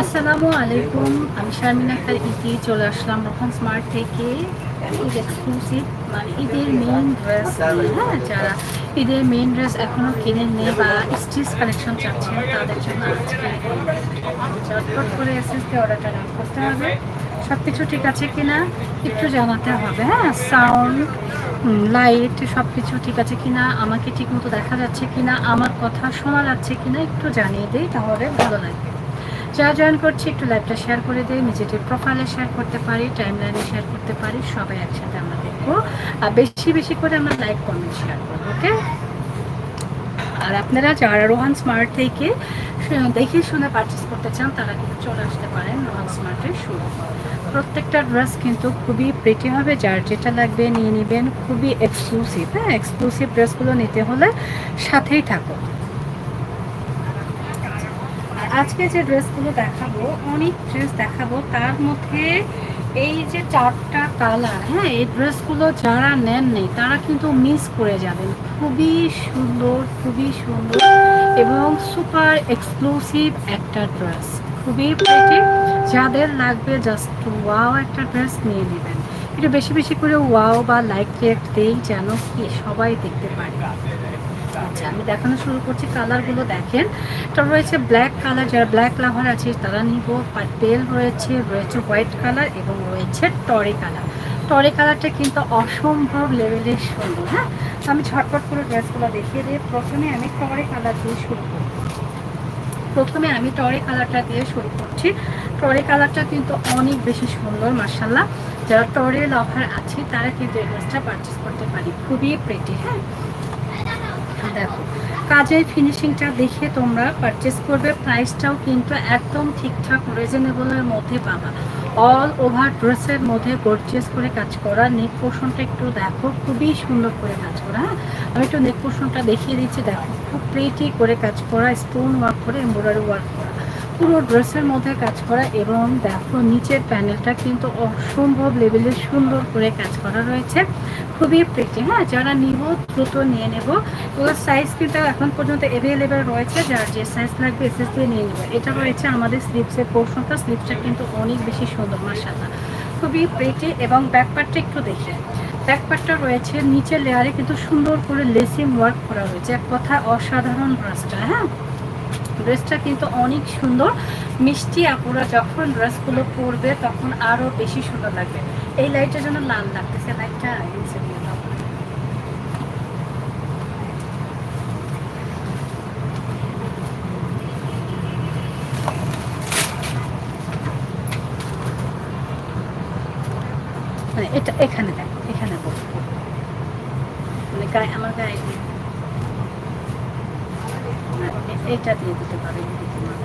আসসালামু আলাইকুম, আমি শারমিন আক্তার ইতি, চলে আসলাম রোহান স্মার্ট থেকে। ঈদ এক্সক্লুসিভ মানে ঈদের মেইন ড্রেস হ্যাঁ যারা ঈদের মেইন ড্রেস এখনও কিনে নেই বা স্টিচ কালেকশন চাচ্ছেন, তাদের জন্য আজকে চটপট করে এসএসকে অর্ডারটা করতে হবে। সব কিছু ঠিক আছে কিনা একটু জানাতে হবে হ্যাঁ সাউন্ড লাইট সব কিছু ঠিক আছে কিনা, আমাকে ঠিকমতো দেখা যাচ্ছে কিনা, আমার কথা শোনা যাচ্ছে কিনা একটু জানিয়ে দিই, তাহলে ভালো লাগবে। যা জয়েন করছি, একটু লাইভটা শেয়ার করে দিই, নিজেদের প্রোফাইলে শেয়ার করতে পারি টাইম লাইনে শেয়ার করতে পারি, সবাই একসাথে আমরা দেখব। আর বেশি বেশি করে আমরা লাইক কমেন্ট শেয়ার করব ওকে আর আপনারা যারা রোহান স্মার্ট থেকে দেখে শুনে পারচেস করতে চান, তারা কিন্তু চলে আসতে পারেন রোহান স্মার্টের শুরু প্রত্যেকটা ড্রেস কিন্তু খুবই প্রেটি হবে, যার যেটা লাগবে নিয়ে নেবেন। খুবই এক্সক্লুসিভ হ্যাঁ? এক্সক্লুসিভ ড্রেসগুলো নিতে হলে সাথেই থাকো আজকে যে ড্রেসগুলো দেখাবো, অনেক ড্রেস দেখাবো, তার মধ্যে এই যে চারটা কালার হ্যাঁ? এই ড্রেসগুলো যারা নেন নেই, তারা কিন্তু মিস করে যাবেন। খুবই সুন্দর খুবই সুন্দর এবং সুপার এক্সক্লুসিভ একটা ড্রেস খুবই প্রেটি যাদের লাগবে জাস্ট ওয়াও একটা ড্রেস নিয়ে নেবেন। একটু বেশি বেশি করে ওয়াও বা লাইক রিয়েক্ট দেই যেন কি সবাই দেখতে পারে। আচ্ছা আমি দেখানো শুরু করছি কালারগুলো দেখেন। এটা রয়েছে ব্ল্যাক কালার যারা ব্ল্যাক লাভার আছে তারা নিব পার্পেল রয়েছে রয়েছে হোয়াইট কালার এবং রয়েছে টরে কালার টরে কালারটা কিন্তু অসম্ভব লেভেলের সুন্দর হ্যাঁ? আমি ঝটপট করে ড্রেসগুলো দেখিয়ে দিই। প্রথমে আমি টরে কালার দিয়ে শুরু করব। প্রথমে আমি টরে কালারটা দিয়ে শুরু করছি। টরে কালারটা কিন্তু অনেক বেশি সুন্দর মার্শাল্লাহ যারা টরে লাভার আছে, তারা কিন্তু এই ড্রেসটা পারচেস করতে পারি। খুবই প্রেটি হ্যাঁ? দেখো, কাজের ফিনিশিংটা দেখে তোমরা পারচেস করবে। প্রাইসটাও কিন্তু একদম ঠিকঠাক রিজনেবলের মধ্যে পাবা। অল ওভার ড্রেসের মধ্যে গর্জিয়াস করে কাজ করা নেক পোর্শনটা একটু দেখো, খুবই সুন্দর করে কাজ করা হ্যাঁ? আমি একটু নেক পোর্শনটা দেখিয়ে দিচ্ছি, দেখো, খুব প্লেটি করে কাজ করা স্টোন ওয়ার্ক করে এমব্রয়ডারি ওয়ার্ক পুরো ড্রেসের মধ্যে কাজ করা এবং দেখো নিচের প্যানেলটা কিন্তু অসম্ভব লেভেলের সুন্দর করে কাজ করা রয়েছে। খুবই প্রেটি হ্যাঁ? যারা নিব, দ্রুত নিয়ে নেব। ওর সাইজ কিন্তু এখন পর্যন্ত অ্যাভেলেবেল রয়েছে। যার যে সাইজ লাগবে এসএস দিয়ে নিয়ে নেবে। এটা রয়েছে আমাদের স্লিপসের পোর্শনটা স্লিপসটা কিন্তু অনেক বেশি সুন্দর মাসাল্লাহ খুবই প্রেটি এবং ব্যাকপার্টটা একটু দেখি। ব্যাকপার্টটা রয়েছে। নিচের লেয়ারে কিন্তু সুন্দর করে লেসিং ওয়ার্ক করা রয়েছে এক কথা অসাধারণ ড্রেসটা হ্যাঁ? ড্রেসটা কিন্তু অনেক সুন্দর। মিষ্টি আপুরা যখন ড্রেসগুলো পরবে তখন আরও বেশি সুন্দর লাগবে। এই লাইটের জন্য লাল লাগতেছে, লাইটটা। মানে এটা এখানে দেখ, এখানে বসবো মানে গায়ে, আমার গায়ে দিয়ে না, এ- এটা দিয়ে দিতে পারো যদি তোমার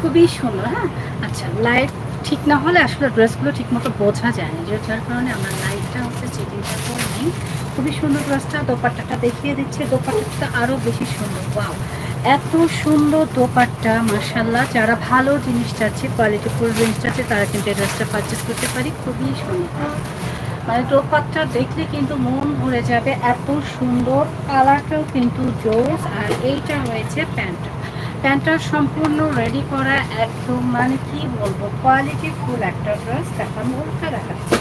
খুবই সুন্দর হ্যাঁ? আচ্ছা লাইট ঠিক না হলে আসলে ড্রেসগুলো ঠিক মতো বোঝা যায় না যার কারণে আমার লাইটটা হচ্ছে চেকিংটা করে খুবই সুন্দর ড্রেসটা দোপাট্টাটা দেখিয়ে দিচ্ছে দোপাট্টাটা আরও বেশি সুন্দর ওয়াও এত সুন্দর দোপাট্টা মার্শাল্লাহ যারা ভালো জিনিস চাচ্ছে কোয়ালিটি ফুল রেঞ্জ চাচ্ছে তারা কিন্তু এই ড্রেসটা পারচেস করতে পারি খুবই সুন্দর। মানে দোপাট্টা দেখলে কিন্তু মন ভরে যাবে, এত সুন্দর কালারটাও কিন্তু জোস। আর এইটা হয়েছে প্যান্টটা। প্যান্টটা সম্পূর্ণ রেডি করা একদম মানে কি বলব কোয়ালিটি ফুল একটা ড্রেস দেখা, মুখটা দেখাচ্ছে।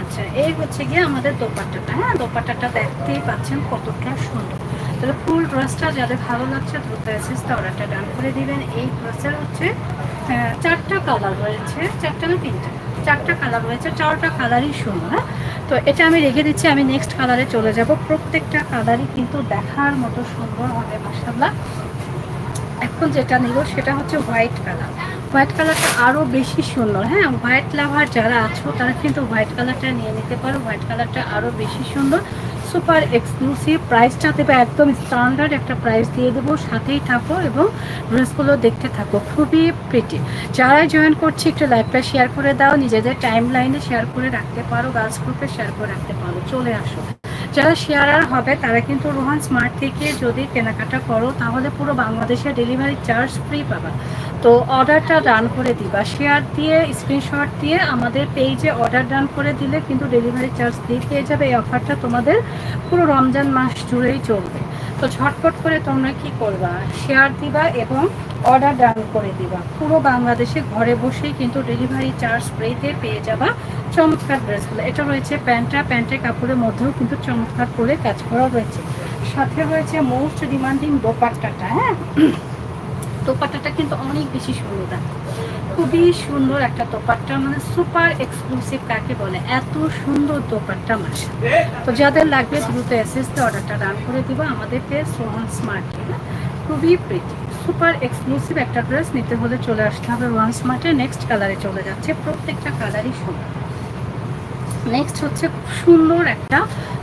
আচ্ছা এই হচ্ছে গিয়ে আমাদের দোপাট্টাটা। হ্যাঁ দোপাট্টাটা দেখতেই পাচ্ছেন কতটা সুন্দর। তাহলে ফুল ড্রেসটা যাদের ভালো লাগছে দ্রুত এসেসটা অর্ডারটা ডান করে দিবেন। এই ড্রেসের হচ্ছে চারটা কালার রয়েছে, চারটা না তিনটা? চারটা কালার রয়েছে, চারটা কালারই সুন্দর হ্যাঁ? তো এটা আমি রেখে দিচ্ছি, আমি নেক্সট কালারে চলে যাব। প্রত্যেকটা কালারই কিন্তু দেখার মতো সুন্দর হবে মাসাল্লাহ এখন যেটা নিব সেটা হচ্ছে হোয়াইট কালার হোয়াইট কালারটা আরও বেশি সুন্দর হ্যাঁ? হোয়াইট লাভার যারা আছো, তারা কিন্তু হোয়াইট কালারটা নিয়ে নিতে পারো। হোয়াইট কালারটা আরও বেশি সুন্দর। সুপার এক্সক্লুসিভ প্রাইসটা দেবে একদম স্ট্যান্ডার্ড একটা প্রাইস দিয়ে দেবো, সাথেই থাকো এবং ড্রেসগুলো দেখতে থাকো, খুবই প্রিটি যারা জয়েন করছি একটু লাইভটা শেয়ার করে দাও, নিজেদের টাইম লাইনে শেয়ার করে রাখতে পারো গার্লস গ্রুপে শেয়ার করে রাখতে পারো। চলে আসো। যারা শেয়ারার হবে, তারা কিন্তু রোহান স্মার্ট থেকে যদি কেনাকাটা করো, তাহলে পুরো বাংলাদেশে ডেলিভারি চার্জ ফ্রি পাবা। তো অর্ডারটা ডান করে দিবা। শেয়ার দিয়ে স্ক্রিনশট দিয়ে আমাদের পেজে অর্ডার ডান করে দিলে কিন্তু ডেলিভারি চার্জ দিয়ে পেয়ে যাবে। এই অফারটা তোমাদের পুরো রমজান মাস জুড়েই চলবে। তো ঝটপট করে তোমরা কি করবা? শেয়ার দিবা এবং অর্ডার ডান করে দিবা। পুরো বাংলাদেশে ঘরে বসেই কিন্তু ডেলিভারি চার্জ ফ্রিতে পেয়ে যাবা চমৎকার ড্রেসগুলো এটা রয়েছে প্যান্টটা প্যান্টের কাপড়ের মধ্যেও কিন্তু চমৎকার করে কাজ করা রয়েছে। সাথে রয়েছে মোস্ট ডিমান্ডিং দোপাট্টাটা হ্যাঁ? দোপাট্টাটা কিন্তু অনেক বেশি সুন্দর। খুবই সুন্দর একটা দোপাট্টা মানে সুপার এক্সক্লুসিভ কাকে বলে, এত সুন্দর দোপাট্টা মাস তো যাদের লাগবে দ্রুত এসএসতে অর্ডারটা রান করে দিব আমাদের পেজ সোহন স্মার্ট খুবই প্রিটি সুপার এক্সক্লুসিভ একটা ড্রেস নিতে হলে চলে আসতে হবে ওয়ান স্মার্টে নেক্সট কালারে চলে যাচ্ছে প্রত্যেকটা কালারই সুন্দর। নেক্সট হচ্ছে খুব সুন্দর একটা,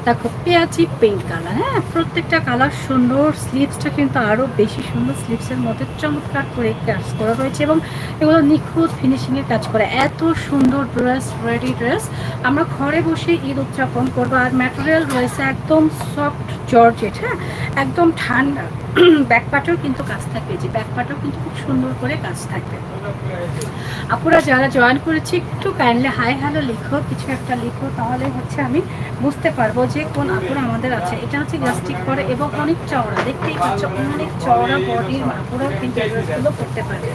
দেখো পেঁয়াজি পিঙ্ক কালার হ্যাঁ? প্রত্যেকটা কালার সুন্দর স্লিভসটা কিন্তু আরও বেশি সুন্দর স্লিভসের মধ্যে চমৎকার করে কাজ করা রয়েছে এবং এগুলো নিখুঁত ফিনিশিংয়ের কাজ করে। এত সুন্দর ড্রেস রেডি ড্রেস আমরা ঘরে বসে ঈদ উদযাপন করব। আর ম্যাটেরিয়াল রয়েছে একদম সফট জর্জেট হ্যাঁ? একদম ঠান্ডা। ব্যাকপাটেও কিন্তু কাজ থাকবে, যে ব্যাকপাটেও কিন্তু খুব সুন্দর করে কাজ থাকবে। আপুরা যারা জয়েন করেছি, একটু কাইন্ডলি হাই হ্যালো লিখো, কিছু একটা লিখো, তাহলে হচ্ছে আমি বুঝতে পারব যে কোন আপুরা আমাদের আছে। এটা হচ্ছে গ্লাস্টিক করে এবং অনেক চওড়া, দেখতেই পাচ্ছ, অনেক চওড়া বডির আপুরাও কিন্তু ড্রেসগুলো করতে পারে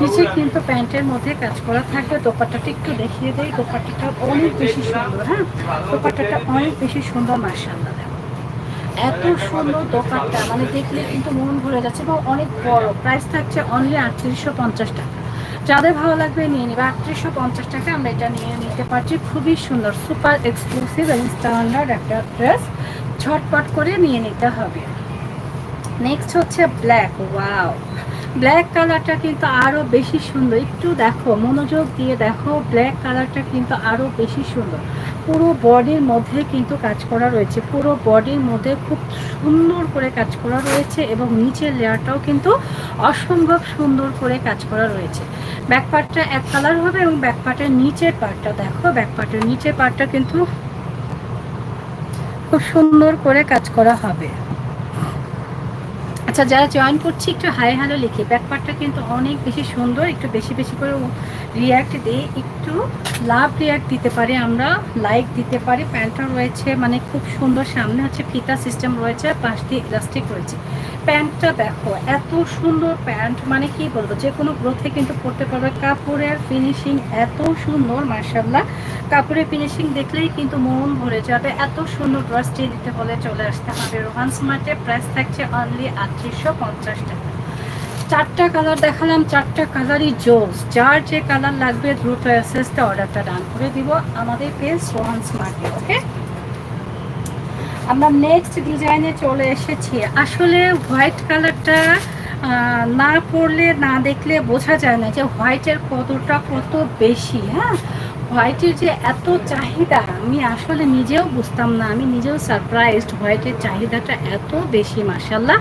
নিচে কিন্তু প্যান্টের মধ্যে কাজ করা থাকবে দোপাট্টাটা একটু দেখিয়ে দেয় দোপাট্টাটা অনেক বেশি সুন্দর হ্যাঁ? দোপাট্টাটা অনেক বেশি সুন্দর মার্শাল্লাহ এত সুন্দর দোকানটা মানে দেখলে কিন্তু মন ভরে যাচ্ছে এবং অনেক বড়। প্রাইস থাকছে অনলি আটত্রিশশো পঞ্চাশ টাকা। যাদের ভালো লাগবে নিয়ে নিবে। আটত্রিশশো পঞ্চাশ টাকা আমরা এটা নিয়ে নিতে পারছি। খুবই সুন্দর সুপার এক্সক্লুসিভ এবং স্ট্যান্ডার্ড একটা ড্রেস ঝটপট করে নিয়ে নিতে হবে। নেক্সট হচ্ছে ব্ল্যাক ওয়াও ব্ল্যাক কালারটা কিন্তু আরও বেশি সুন্দর। একটু দেখো, মনোযোগ দিয়ে দেখো ব্ল্যাক কালারটা কিন্তু আরও বেশি সুন্দর। পুরো বডির মধ্যে কিন্তু কাজ করা রয়েছে। পুরো বডির মধ্যে খুব সুন্দর করে কাজ করা রয়েছে এবং নিচের লেয়ারটাও কিন্তু অসম্ভব সুন্দর করে কাজ করা রয়েছে। ব্যাক পার্টটা এক কালার হবে এবং ব্যাক পার্টের নিচের পার্টটা দেখো, ব্যাক পার্টের নিচের পার্টটা কিন্তু খুব সুন্দর করে কাজ করা হবে। আচ্ছা যারা জয়েন করছি একটু হাই হ্যালো লিখি ব্যাপারটা কিন্তু অনেক বেশি সুন্দর, একটু বেশি বেশি করে রিয়াক্ট দিয়ে একটু লাভ রিয়াক্ট দিতে পারি, আমরা লাইক দিতে পারি। প্যান্টটা রয়েছে মানে খুব সুন্দর সামনে হচ্ছে ফিতা সিস্টেম রয়েছে পাশ দিয়ে ইলাস্টিক রয়েছে। প্যান্টটা দেখো, এত সুন্দর প্যান্ট মানে কি বলব, যে কোনো গ্রোথে কিন্তু পড়তে পারবে। কাপড়ের ফিনিশিং এত সুন্দর মার্শাল্লাহ কাপড়ের ফিনিশিং দেখলেই কিন্তু মন ভরে যাবে। এত সুন্দর ড্রেসটি দিতে হলে চলে আসতে হবে। রোহান স্মার্টে প্রাইস থাকছে অনলি আটত্রিশশো পঞ্চাশ টাকা। চারটা কালার দেখালাম, চারটা কালারই জোস। যার যে কালার লাগবে দ্রুত এসএসতে অর্ডারটা ডান করে দিব আমাদের পেজ রোহান স্মার্টে ওকে? আমরা নেক্সট ডিজাইনে চলে এসেছি। আসলে হোয়াইট কালারটা না পড়লে, না দেখলে বোঝা যায় না যে হোয়াইটের কতটা, কত বেশি হ্যাঁ? হোয়াইটের যে এত চাহিদা, আমি আসলে নিজেও বুঝতাম না। আমি নিজেও সারপ্রাইজড হোয়াইটের চাহিদাটা এত বেশি মাসাল্লাহ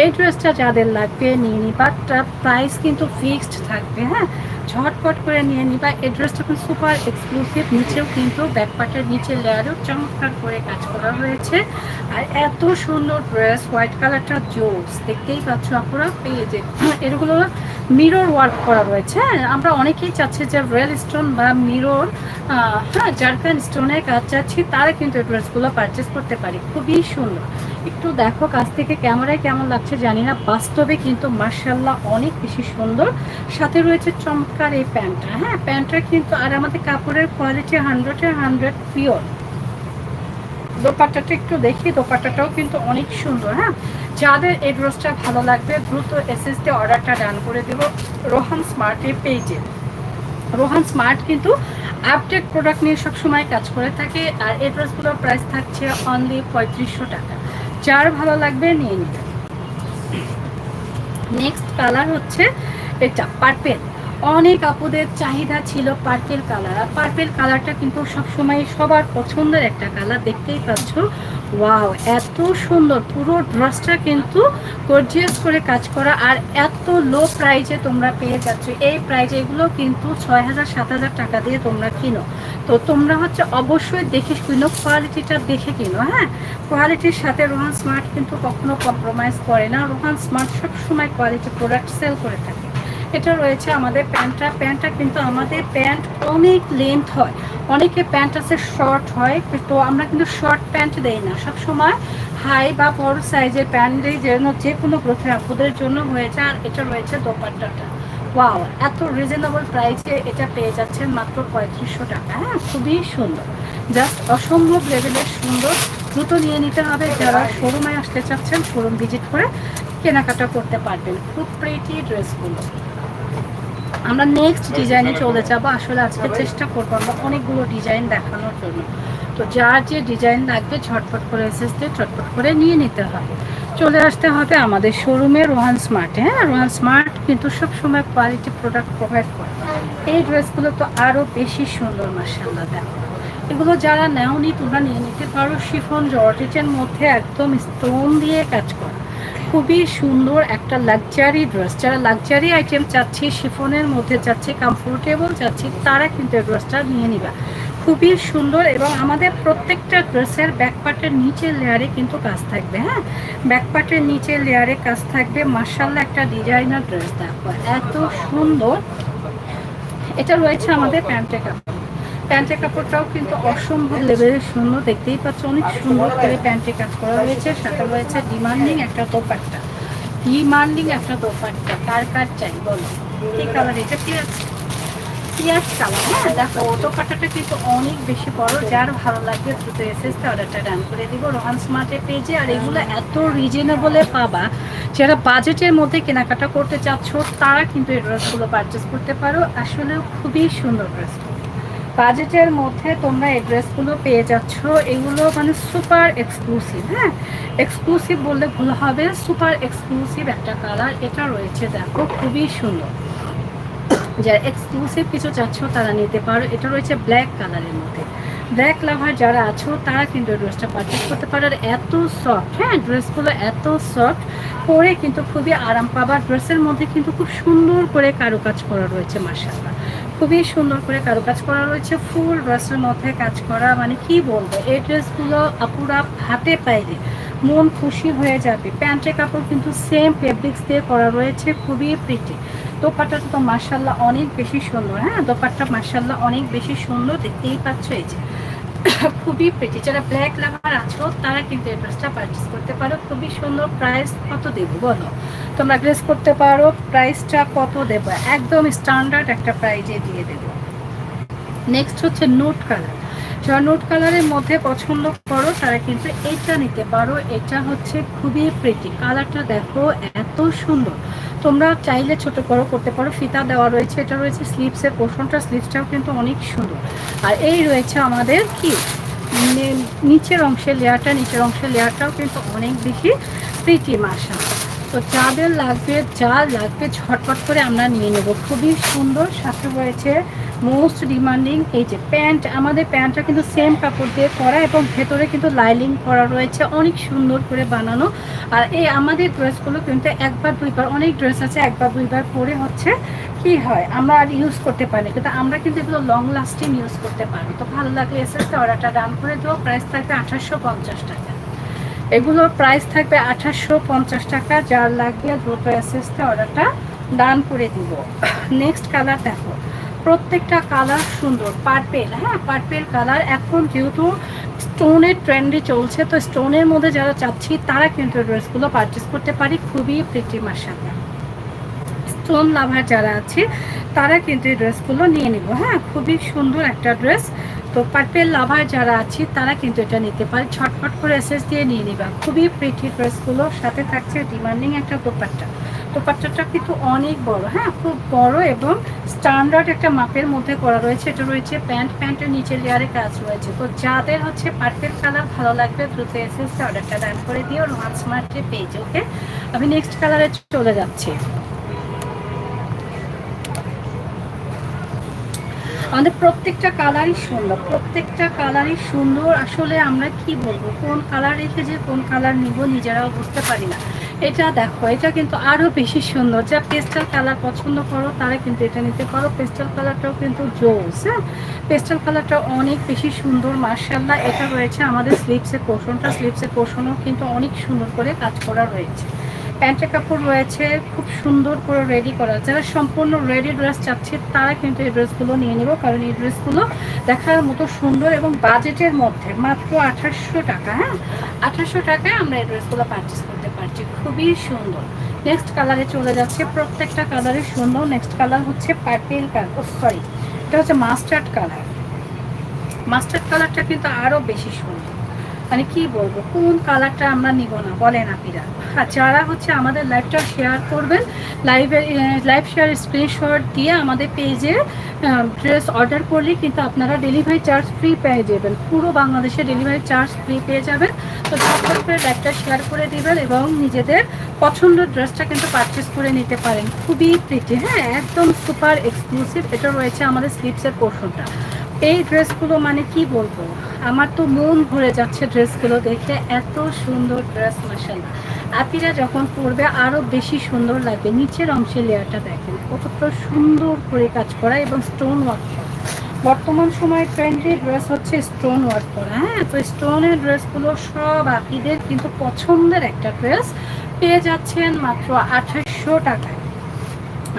এই ড্রেসটা যাদের লাগবে নিয়ে নিবারটা প্রাইস কিন্তু ফিক্সড থাকবে হ্যাঁ? ঝটপট করে নিয়ে নিবা। এই ড্রেসটা কিন্তু সুপার এক্সক্লুসিভ নিচেও কিন্তু ব্যাকপার্টের নিচে লেয়ারও চমৎকার করে কাজ করা হয়েছে। আর এত সুন্দর ড্রেস, হোয়াইট কালারটা জোস, দেখতেই পাচ্ছ আপনারা পেয়ে যে এগুলো মিরর ওয়ার্ক করা রয়েছে। হ্যাঁ আমরা অনেকেই চাচ্ছি যে রয়্যাল স্টোন বা মিরর হ্যাঁ জার্কান স্টোনের কাজ চাচ্ছি, তারা কিন্তু ড্রেসগুলো পারচেস করতে পারি। খুবই সুন্দর। একটু দেখো কাছ থেকে ক্যামেরায় কেমন লাগছে জানি না, বাস্তবে কিন্তু মার্শাল্লাহ অনেক বেশি সুন্দর। সাথে রয়েছে চমৎকার এই প্যান্টটা। হ্যাঁ প্যান্টটা কিন্তু, আর আমাদের কাপড়ের কোয়ালিটি হান্ড্রেডে হান্ড্রেড পিওর দোপাট্টাটা একটু দেখি, দোপাট্টাটাও কিন্তু অনেক সুন্দর। হ্যাঁ যাদের এই ড্রেসটা ভালো লাগবে, দ্রুত এসএসতে অর্ডারটা ডান করে দেব রোহান স্মার্টের পেজে রোহান স্মার্ট কিন্তু আপডেট প্রোডাক্ট নিয়ে সবসময় কাজ করে থাকে আর এই ড্রেসগুলোর প্রাইস থাকছে অনলি পঁয়ত্রিশশো টাকা। যার ভালো লাগবে নিয়ে নিবে। নেক্সট কালার হচ্ছে এটা পার্পেল অনেক আপুদের চাহিদা ছিল পার্পেল কালার আর পার্পেল কালারটা কিন্তু সবসময় সবার পছন্দের একটা কালার দেখতেই পাচ্ছ? ওয়াও এত সুন্দর, পুরো ড্রেসটা কিন্তু গর্জিয়াস করে কাজ করা, আর এত লো প্রাইজে তোমরা পেয়ে যাচ্ছ। এই প্রাইজে এগুলো কিন্তু ছয় হাজার, সাত হাজার টাকা দিয়ে তোমরা কিনো। তো তোমরা হচ্ছে অবশ্যই দেখে কিনো কোয়ালিটিটা দেখে কিনো হ্যাঁ? কোয়ালিটির সাথে রোহান স্মার্ট কিন্তু কখনো কম্প্রোমাইজ করে না। রোহান স্মার্ট সবসময় কোয়ালিটি প্রোডাক্ট সেল করে থাকে। এটা রয়েছে আমাদের প্যান্টটা। প্যান্টটা কিন্তু আমাদের প্যান্ট অনেক লেন্থ হয়। অনেকে প্যান্ট আছে শর্ট হয়, তো আমরা কিন্তু শর্ট প্যান্ট দেই না। সব সময় হাই বা বড় সাইজের প্যান্ট দিই, যেন যে কোনো গ্রোথের আপুদের জন্য হয়েছে আর এটা রয়েছে দোপাট্টাটা। ওয়াও এত রিজনেবল প্রাইসে এটা পেয়ে যাচ্ছেন মাত্র পঁয়ত্রিশশো টাকা। হ্যাঁ খুবই সুন্দর। জাস্ট অসম্ভব লেভেলের সুন্দর। দ্রুত নিয়ে নিতে হবে। যারা শোরুমে আসতে চাচ্ছেন, শোরুম ভিজিট করে কেনাকাটা করতে পারবেন। খুব প্রেটি ড্রেসগুলো আমরা নেক্সট ডিজাইনে চলে যাব। আসলে আজকে চেষ্টা করব আমরা অনেকগুলো ডিজাইন দেখানোর জন্য। তো যার যে ডিজাইন লাগবে ঝটপট করে এসেসতে ঝটপট করে নিয়ে নিতে হবে। চলে আসতে হবে আমাদের শোরুমে রোহান স্মার্টে হ্যাঁ রোহান স্মার্ট কিন্তু সবসময় কোয়ালিটি প্রোডাক্ট প্রোভাইড করে। এই ড্রেসগুলো তো আরও বেশি সুন্দর মার্শাল্লাহ দেখো। এগুলো যারা নেওনি তোমরা নিয়ে নিতে পারো। শিফন জর্জেটের মধ্যে একদম স্টোন দিয়ে কাজ করা। খুবই সুন্দর একটা লাক্সারি ড্রেস যারা লাক্সারি আইটেম চাচ্ছি, শিফনের মধ্যে চাচ্ছি কমফোর্টেবল চাচ্ছি, তারা কিন্তু এই ড্রেসটা নিয়ে নিবা। খুবই সুন্দর এবং আমাদের প্রত্যেকটা ড্রেসের ব্যাকপার্টের নিচের লেয়ারে কিন্তু কাজ থাকবে হ্যাঁ? ব্যাকপার্টের নিচের লেয়ারে কাজ থাকবে। মার্শাল্লাহ একটা ডিজাইনার ড্রেস দেখো, এত সুন্দর। এটা রয়েছে আমাদের প্যান্টের কাপড়। প্যান্টের কাপড়টাও কিন্তু অসম্ভব লেভেলের সুন্দর। দেখতেই পাচ্ছ, অনেক সুন্দর করে প্যান্টে কাজ করা হয়েছে। সাথে রয়েছে ডিমান্ডিং একটা দোপাট্টা। ডিমান্ডিং একটা দোপাট্টা। কার কার চাই, বলো? কি কালার এটা কি আছে কালার হ্যাঁ দেখো কিন্তু অনেক বেশি যার ভালো ডান করে পেজে আর এগুলো এত যারা বাজেটের মধ্যে কেনাকাটা করতে চাচ্ছ, তারা কিন্তু এই ড্রেসগুলো পারচেস করতে পারো। আসলে খুবই সুন্দর ড্রেস বাজেটের মধ্যে তোমরা এই ড্রেসগুলো পেয়ে যাচ্ছ। এগুলো মানে সুপার এক্সক্লুসিভ হ্যাঁ? এক্সক্লুসিভ বললে ভুল হবে। সুপার এক্সক্লুসিভ একটা কালার এটা রয়েছে, দেখো, খুবই সুন্দর। যারা এক্সক্লুসিভ কিছু চাচ্ছ তারা নিতে পারো। এটা রয়েছে ব্ল্যাক কালারের মধ্যে। ব্ল্যাক লাভার যারা আছো, তারা কিন্তু ড্রেসটা পারচেস করতে পারো। আর এত সফট হ্যাঁ? ড্রেসগুলো এত সফট পরে কিন্তু খুবই আরাম পাবার ড্রেসের মধ্যে কিন্তু খুব সুন্দর করে কারুকাজ করা রয়েছে মার্শাল্লাহ খুবই সুন্দর করে কারুকাজ করা রয়েছে, ফুল ড্রেসের মধ্যে কাজ করা মানে কি বলব, এই ড্রেসগুলো আপুরা হাতে পাইলে মন খুশি হয়ে যাবে। প্যান্টের কাপড় কিন্তু সেম ফেব্রিক্স দিয়ে করা রয়েছে, খুবই প্রিটি দোপাটা তো মার্শাল্লাহ অনেক বেশি সুন্দর হ্যাঁ? দোপাট্টা মার্শাল্লাহ অনেক বেশি সুন্দর দেখতেই পাচ্ছ এই যে। খুবই প্রিটি যারা ব্ল্যাক লাভার আছো, তারা কিন্তু এই ড্রেসটা পারচেস করতে পারো। খুবই সুন্দর প্রাইস কত দেবো বলো? তোমরা ড্রেস করতে পারো প্রাইসটা কত দেবো? একদম স্ট্যান্ডার্ড একটা প্রাইজে দিয়ে দেবো। নেক্সট হচ্ছে নোট কালার যারা নোট কালারের মধ্যে পছন্দ করো, তারা কিন্তু এটা নিতে পারো। এটা হচ্ছে খুবই প্রিটি কালারটা দেখো এত সুন্দর। তোমরা চাইলে ছোট বড় করতে পারো। ফিতা দেওয়া রয়েছে, এটা রয়েছে স্লিপসের পোষণটা স্লিপসটাও কিন্তু অনেক সুন্দর। আর এই রয়েছে আমাদের কি? নিচের অংশের লেয়ারটা, নিচের অংশের লেয়ারটাও কিন্তু অনেক বেশি প্রীতি মাসা তো যাদের লাগবে, যা লাগবে ঝটপট করে আমরা নিয়ে নেব। খুবই সুন্দর সাথে রয়েছে মোস্ট ডিমান্ডিং এই যে প্যান্ট, আমাদের প্যান্টটা কিন্তু সেম কাপড় দিয়ে করা এবং ভেতরে কিন্তু লাইলিং করা রয়েছে, অনেক সুন্দর করে বানানো। আর এই আমাদের ড্রেসগুলো কিন্তু একবার দুইবার, অনেক ড্রেস আছে, একবার দুইবার পরে হচ্ছে কি হয়, আমরা আর ইউজ করতে পারি কিন্তু আমরা কিন্তু এগুলো লং লাস্টিং ইউজ করতে পারি। তো ভালো লাগলে এসে অর্ডারটা ডান করে দেবো প্রাইস থাকবে আঠাশশো পঞ্চাশ টাকা। এগুলোর প্রাইস থাকবে আঠাশশো পঞ্চাশ টাকা যার লাগবে দ্রুত এসএসতে অর্ডারটা ডান করে দিব। নেক্সট কালার দেখো। প্রত্যেকটা কালার সুন্দর পার্পেল হ্যাঁ পার্পেল কালার এখন যেহেতু স্টোনের ট্রেন্ডে চলছে, তো স্টোনের মধ্যে যারা চাচ্ছি, তারা কিন্তু ড্রেসগুলো পারচেস করতে পারি। খুবই প্রিটি মাসাল স্টোন লাভার যারা আছে, তারা কিন্তু এই ড্রেসগুলো নিয়ে নিব হ্যাঁ খুবই সুন্দর একটা ড্রেস তো পার্পেল লাভার যারা আছে, তারা কিন্তু এটা নিতে পারে। ছটফট করে এসএস দিয়ে নিয়ে নিবা। খুবই প্রিটি ড্রেসগুলো সাথে থাকছে ডিমান্ডিং একটা দোপাট্টা। দোপাট্টাটা কিন্তু অনেক বড় হ্যাঁ খুব বড় এবং স্ট্যান্ডার্ড একটা মাপের মধ্যে করা রয়েছে। এটা রয়েছে প্যান্ট, প্যান্টের নিচে লেয়ারে কাজ রয়েছে। তো যাদের হচ্ছে পার্পেল কালার ভালো লাগবে, দ্রুত এসএস অর্ডারটা ডান করে দিও রোহান স্মার্টের পেজ ওকে আমি নেক্সট কালারে চলে যাচ্ছি। আমাদের প্রত্যেকটা কালারই সুন্দর, প্রত্যেকটা কালারই সুন্দর। আসলে আমরা কি বলব? কোন কালার রেখে যে কোন কালার নিব নিজেরাও বুঝতে পারি না। এটা দেখো, এটা কিন্তু আরও বেশি সুন্দর। যা পেস্টাল কালার পছন্দ করো, তারা কিন্তু এটা নিতে পারো। পেস্টাল কালারটাও কিন্তু জোস হ্যাঁ? পেস্টাল কালারটা অনেক বেশি সুন্দর মার্শাল্লাহ এটা রয়েছে আমাদের স্লিপসের পোষণটা স্লিপসের পোষণও কিন্তু অনেক সুন্দর করে কাজ করা রয়েছে। প্যান্টের কাপড় রয়েছে, খুব সুন্দর করে রেডি করা। যারা সম্পূর্ণ রেডি ড্রেস চাচ্ছে, তারা কিন্তু এই ড্রেসগুলো নিয়ে নেব। কারণ এই ড্রেসগুলো দেখার মতো সুন্দর এবং বাজেটের মধ্যে মাত্র আঠাশশো টাকা হ্যাঁ? আঠাশশো টাকায় আমরা এই ড্রেসগুলো পারচেস করতে পারছি খুবই সুন্দর। নেক্সট কালারে চলে যাচ্ছে প্রত্যেকটা কালারে সুন্দর। নেক্সট কালার হচ্ছে পার্পেল কালার সরি এটা হচ্ছে মাস্টার্ড কালার মাস্টার্ড কালারটা কিন্তু আরও বেশি সুন্দর। মানে কি বলব, কোন কালারটা আমরা নিব না, বলেন আপিরা। আর যারা হচ্ছে আমাদের লাইভটা শেয়ার করবেন লাইভের লাইভ শেয়ার স্ক্রিনশট দিয়ে আমাদের পেজে ড্রেস অর্ডার করলে কিন্তু আপনারা ডেলিভারি চার্জ ফ্রি পেয়ে যাবেন। পুরো বাংলাদেশে ডেলিভারি চার্জ ফ্রি পেয়ে যাবেন। তো ঝটপট লাইভটা শেয়ার করে দিবেন এবং নিজেদের পছন্দের ড্রেসটা কিন্তু পারচেস করে নিতে পারেন। খুবই প্রিটি হ্যাঁ একদম সুপার এক্সক্লুসিভ এটা রয়েছে আমাদের স্লিপসের পোর্শনটা এই ড্রেসগুলো মানে কি বলব? আমার তো মন ভরে যাচ্ছে ড্রেসগুলো দেখে এত সুন্দর ড্রেস মাসাল্লাহ আপিরা যখন পরবে আরও বেশি সুন্দর লাগবে। নিচের অংশে লেয়ারটা দেখেন, কতটা সুন্দর করে কাজ করা এবং স্টোন ওয়ার্ক করা। বর্তমান সময়ে ট্রেন্ডি ড্রেস হচ্ছে স্টোন ওয়ার্ক করা হ্যাঁ? তো স্টোনের ড্রেসগুলো সব আপিদের কিন্তু পছন্দের একটা ড্রেস পেয়ে যাচ্ছেন মাত্র আঠাশশো টাকায়।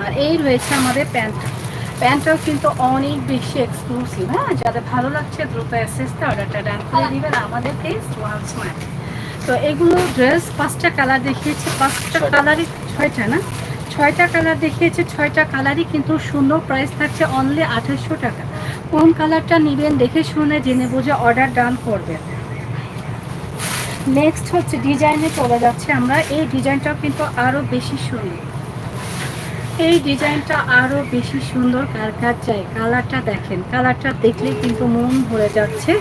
আর এই রয়েছে আমাদের প্যান্টটা। প্যান্টটাও কিন্তু অনেক বেশি এক্সক্লুসিভ হ্যাঁ? যাদের ভালো লাগছে দ্রুত এসএসতে অর্ডারটা ডান করে দিবেন আমাদের পেজ ওয়ান স্মার্ট তো এগুলো ড্রেস পাঁচটা কালার দেখিয়েছে পাঁচটা কালারই ছয়টা না? ছয়টা কালার দেখিয়েছে ছয়টা কালারই কিন্তু সুন্দর প্রাইস থাকছে অনলি আঠাশশো টাকা। কোন কালারটা নেবেন দেখে শুনে জেনে বুঝে অর্ডার ডান করবেন। নেক্সট হচ্ছে ডিজাইনে চলে যাচ্ছে আমরা এই ডিজাইনটাও কিন্তু আরও বেশি সুন্দর। এই ডিজাইনটা আরও বেশি সুন্দর কার কার চাই। কালারটা দেখেন, কালারটা দেখলে কিন্তু মন ভরে যাচ্ছে।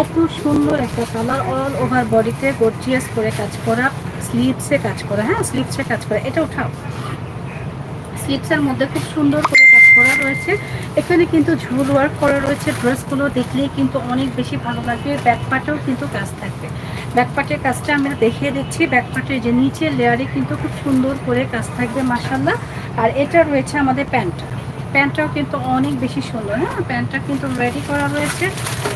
এত সুন্দর একটা কালার অল ওভার বডিতে গর্জিয়াস করে কাজ করা স্লিপসে কাজ করা হ্যাঁ স্লিপসে কাজ করা। এটা উঠাও। স্লিপসের মধ্যে খুব সুন্দর করে কাজ করা রয়েছে। এখানে কিন্তু ঝুল ওয়ার্ক করা রয়েছে। ড্রেসগুলো দেখলেই কিন্তু অনেক বেশি ভালো লাগবে। ব্যাকপাটেও কিন্তু কাজ থাকবে। ব্যাকপাটের কাজটা আমরা দেখিয়ে দিচ্ছি। ব্যাকপাটের যে নিচের লেয়ারে কিন্তু খুব সুন্দর করে কাজ থাকবে মাসাল্লাহ আর এটা রয়েছে আমাদের প্যান্টটা। প্যান্টটাও কিন্তু অনেক বেশি সুন্দর হ্যাঁ? প্যান্টটা কিন্তু রেডি করা রয়েছে।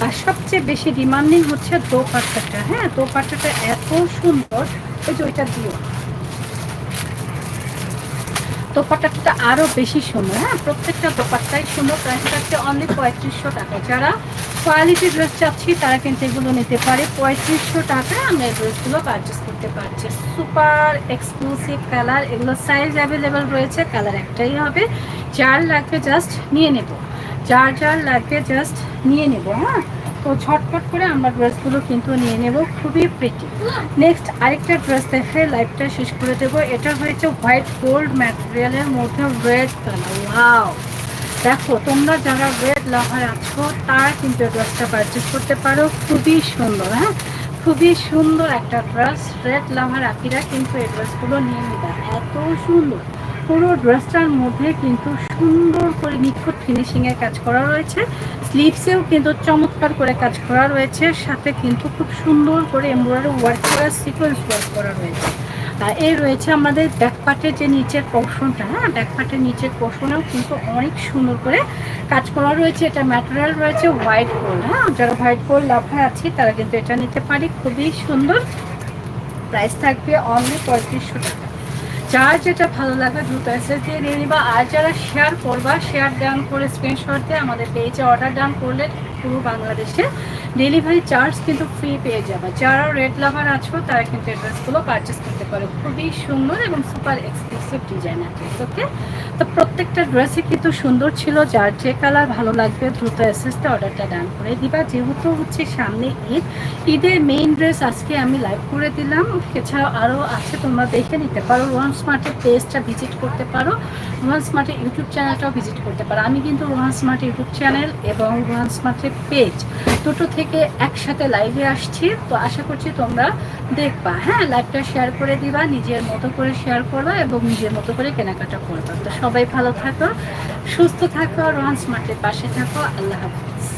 আর সবচেয়ে বেশি ডিমান্ডিং হচ্ছে দোপাট্টাটা হ্যাঁ? দোপাট্টাটা এত সুন্দর ওই যে ওইটা দিও। দোপাট্টাটা আরও বেশি সুন্দর হ্যাঁ? প্রত্যেকটা দোপাট্টাই সুন্দর, প্রাইস থাকছে অনলি পঁয়ত্রিশশো টাকা। যারা কোয়ালিটি ড্রেস চাচ্ছি, তারা কিন্তু এগুলো নিতে পারে। পঁয়ত্রিশশো টাকায় আমরা এই ড্রেসগুলো পারচেস করতে পারছি। সুপার এক্সক্লুসিভ কালার এগুলো সাইজ অ্যাভেলেবেল রয়েছে কালার একটাই হবে। যার লাগবে জাস্ট নিয়ে নেব। যার যার লাগবে জাস্ট নিয়ে নেব হ্যাঁ? তো ঝটপট করে আমরা ড্রেসগুলো কিন্তু নিয়ে নেব, খুবই প্রিটি নেক্সট আরেকটা ড্রেস দেখে লাইফটা শেষ করে দেব। এটা হয়েছে হোয়াইট গোল্ড ম্যাটেরিয়ালের মধ্যে রেড কালার ওয়াও দেখো, তোমরা যারা রেড লাভার আছো, তারা কিন্তু ড্রেসটা পারচেস করতে পারো। খুবই সুন্দর হ্যাঁ? খুবই সুন্দর একটা ড্রেস রেড লাভার আকিরা কিন্তু এই ড্রেসগুলো নিয়ে নিবে। এত সুন্দর। পুরো ড্রেসটার মধ্যে কিন্তু সুন্দর করে নিখুঁত ফিনিশিংয়ের কাজ করা রয়েছে। স্লিভসেও কিন্তু চমৎকার করে কাজ করা রয়েছে। সাথে কিন্তু খুব সুন্দর করে এমব্রয়ডারি ওয়ার্ক করা সিকোয়েন্স ওয়ার্ক করা রয়েছে। আর এই রয়েছে আমাদের ব্যাকপার্টের যে নিচের পোর্শনটা হ্যাঁ? ব্যাকপার্টের নিচের পোর্শনেও কিন্তু অনেক সুন্দর করে কাজ করা রয়েছে। এটা ম্যাটেরিয়াল রয়েছে হোয়াইট গোল্ড হ্যাঁ? যারা হোয়াইট গোল্ড লাভায় আছে, তারা কিন্তু এটা নিতে পারি। খুবই সুন্দর। প্রাইস থাকবে অনলি পঁয়ত্রিশশো টাকা। যার যেটা ভালো লাগে দ্রুত এসএস দিয়ে নিয়ে নিবা। আর যারা শেয়ার করবা শেয়ার ডান করে স্ক্রিনশট দিয়ে আমাদের পেজে অর্ডার ডান করলে পুরো বাংলাদেশে ডেলিভারি চার্জ কিন্তু ফ্রি পেয়ে যাবে। যারা রেড লাভার আছো, তারা কিন্তু এড্রেসগুলো ড্রেসগুলো পারচেস করতে পারে। খুবই সুন্দর এবং সুপার এক্সক্লুসিভ ডিজাইন আছে ওকে তো প্রত্যেকটা ড্রেসই কিন্তু সুন্দর ছিল, যার যে কালার ভালো লাগবে দ্রুত এসএসতে অর্ডারটা ডান করে দিবা। যেহেতু হচ্ছে সামনে ঈদ, ঈদের মেইন ড্রেস আজকে আমি লাইভ করে দিলাম। এছাড়াও আরও আছে, তোমরা দেখে নিতে পারো। রোহান স্মার্টের পেজটা ভিজিট করতে পারো। রোহান স্মার্টের ইউটিউব চ্যানেলটাও ভিজিট করতে পারো। আমি কিন্তু রোহান স্মার্ট ইউটিউব চ্যানেল এবং রোহান স্মার্টের পেজ দুটো থেকে একসাথে লাইভে আসছি। তো আশা করছি তোমরা দেখবা হ্যাঁ? লাইভটা শেয়ার করে দিবা, নিজের মতো করে শেয়ার করো এবং নিজের মতো করে কেনাকাটা করবা। তো সবাই ভালো থাকো, সুস্থ থাকো, রোহান স্মার্টের পাশে থাকো, আল্লাহ হাফিজ।